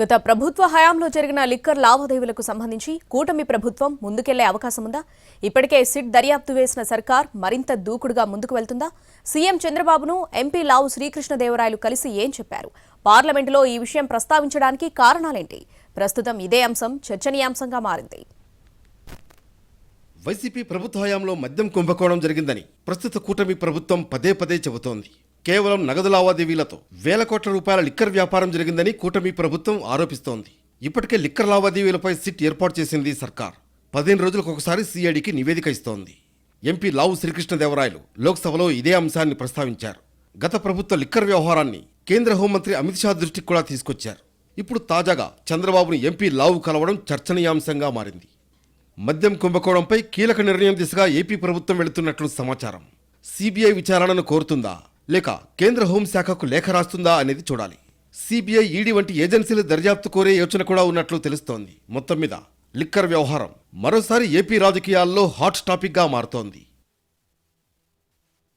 గత ప్రభుత్వ హయాంలో జరిగిన లిక్కర్ లావాదేవీలకు సంబంధించి కూటమి ప్రభుత్వం ముందుకెళ్ళే అవకాశం ఉందా? ఇప్పటికే సిట్ దర్యాప్తు వేసిన సర్కార్ మరింత దూకుడుగా ముందుకు వెళ్తుందా? సీఎం చంద్రబాబును ఎంపీ లావు శ్రీకృష్ణదేవరాయలు కలిసి ఏం చెప్పారు? పార్లమెంటులో ఈ విషయం ప్రస్తావించడానికి కారణాలేంటి? ప్రస్తుతం ఇదే అంశం చర్చనీయాంశంగా మారింది. వైసీపీ ప్రభుత్వ హయాంలో మద్యం కుంభకోణం జరిగిందని ప్రస్తుత కూటమి ప్రభుత్వం పదే పదే చెబుతోంది. కేవలం నగదు లావాదేవీలతో వేల కోట్ల రూపాయల లిక్కర్ వ్యాపారం జరిగిందని కూటమి ప్రభుత్వం ఆరోపిస్తోంది. ఇప్పటికే లిక్కర్ లావాదేవీలపై సిట్ ఏర్పాటు చేసింది సర్కార్. పదిహేను రోజులకు ఒకసారి సిఐడికి నివేదిక ఇస్తోంది. ఎంపీ లావు శ్రీకృష్ణదేవరాయలు లోక్సభలో ఇదే అంశాన్ని ప్రస్తావించారు. గత ప్రభుత్వ లిక్కర్ వ్యవహారాన్ని కేంద్ర హోంమంత్రి అమిత్ షా దృష్టికి కూడా తీసుకొచ్చారు. ఇప్పుడు తాజాగా చంద్రబాబును ఎంపీ లావు కలవడం చర్చనీయాంశంగా మారింది. మద్యం కుంభకోణంపై కీలక నిర్ణయం దిశగా ఏపీ ప్రభుత్వం వెళుతున్నట్లు సమాచారం. సిబిఐ విచారణను కోరుతుందా? లేక కేంద్ర హోంశాఖకు లేఖ రాస్తుందా అనేది చూడాలి. సిబిఐ ఈడీ వంటి ఏజెన్సీలు దర్యాప్తు కోరే యోచన కూడా ఉన్నట్లు తెలుస్తోంది. మొత్తం మీద లిక్కర్ వ్యవహారం మరోసారి ఏపీ రాజకీయాల్లో హాట్ టాపిక్గా మారుతోంది.